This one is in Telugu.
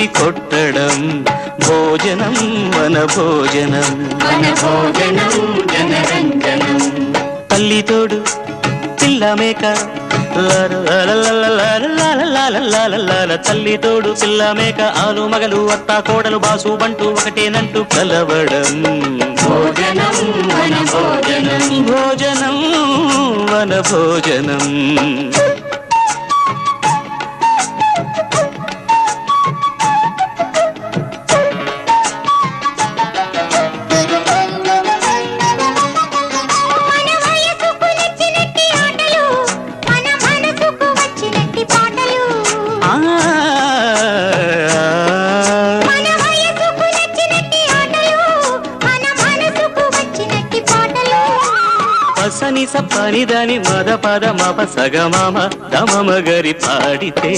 పెట్టి కొట్టడం భోజనం వన భోజనం తల్లితోడు పిల్ల మేక. తల్లి తోడు పిల్ల మేక. ఆలు మగలు అత్త కోడలు బాసు బంటు ఒకటేనంటూ కలవడం. భోజనం భోజనం భోజనం వన భోజనం సని సప్పని దాని మద పద మప సగమమ దమమగరి పాడితే.